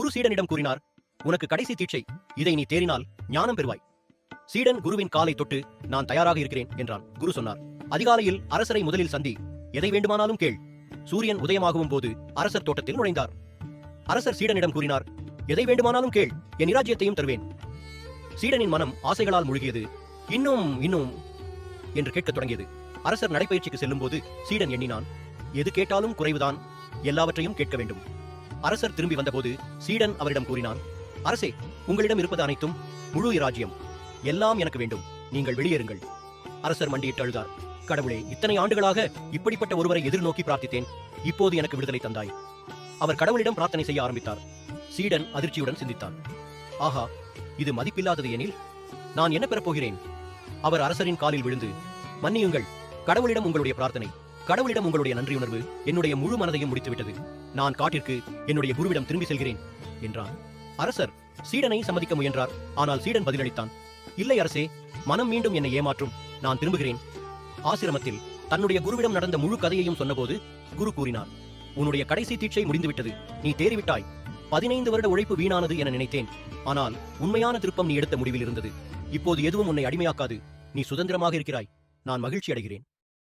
குரு சீடனிடம் கூறினார் உனக்கு கடைசி தீட்சை. இதை நீ தேறினால் ஞானம் பெறுவாய். சீடன் குருவின் காலை தொட்டு நான் தயாராக இருக்கிறேன் என்றான். குரு சொன்னார் அதிகாலையில் அரசரை முதலில் சந்தி. எதை வேண்டுமானாலும் கேள். சூரியன் உதயமாகும் போது அரசர் தோட்டத்தில் நுழைந்தார். அரசர் சீடனிடம் கூறினார் எதை வேண்டுமானாலும் கேள் என் இராஜ்யத்தையும் தருவேன். சீடனின் மனம் ஆசைகளால் மூழ்கியது. இன்னும் இன்னும் என்று கேட்கத் தொடங்கியது. அரசர் நடைப்பயிற்சிக்கு செல்லும்போது சீடன் எண்ணினான் எது கேட்டாலும் குறைவுதான். எல்லாவற்றையும் கேட்க வேண்டும். அரசர் திரும்பி வந்தபோது சீடன் அவரிடம் கூறினான் அரசே உங்களிடம் இருப்பது அனைத்தும் முழு இராஜ்யம். எல்லாம் எனக்கு வேண்டும். நீங்கள் வெளியேறுங்கள். அரசர் மண்டியிட்டு அழுதார் கடவுளே இத்தனை ஆண்டுகளாக இப்படிப்பட்ட ஒருவரை எதிர்நோக்கி பிரார்த்தித்தேன். இப்போது எனக்கு விடுதலை தந்தாய். அவர் கடவுளிடம் பிரார்த்தனை செய்ய ஆரம்பித்தார். சீடன் அதிர்ச்சியுடன் சிந்தித்தான். ஆஹா இது மதிப்பில்லாதது எனில் நான் என்ன பெறப்போகிறேன்? அவர் அரசரின் காலில் விழுந்து மன்னியுங்கள் கடவுளிடம் உங்களுடைய பிரார்த்தனை. கடவுளிடம் உங்களுடைய நன்றியுணர்வு என்னுடைய முழு மனதையும் முடித்துவிட்டது. நான் காட்டிற்கு என்னுடைய குருவிடம் திரும்பி செல்கிறேன் என்றான். அரசர் சீடனை சம்மதிக்க முயன்றார் ஆனால் சீடன் பதிலளித்தான் இல்லை அரசே மனம் மீண்டும் என்னை ஏமாற்றும் நான் திரும்புகிறேன். ஆசிரமத்தில் தன்னுடைய குருவிடம் நடந்த முழு கதையையும் சொன்னபோது குரு கூறினார் உன்னுடைய கடைசி தீட்சை முடிந்துவிட்டது நீ தேறிவிட்டாய். பதினைந்து வருட உழைப்பு வீணானது என நினைத்தேன் ஆனால் உண்மையான திருப்பம் நீ எடுத்த முடிவில் இருந்தது. இப்போது எதுவும் உன்னை அடிமையாக்காது நீ சுதந்திரமாக இருக்கிறாய். நான் மகிழ்ச்சி அடைகிறேன்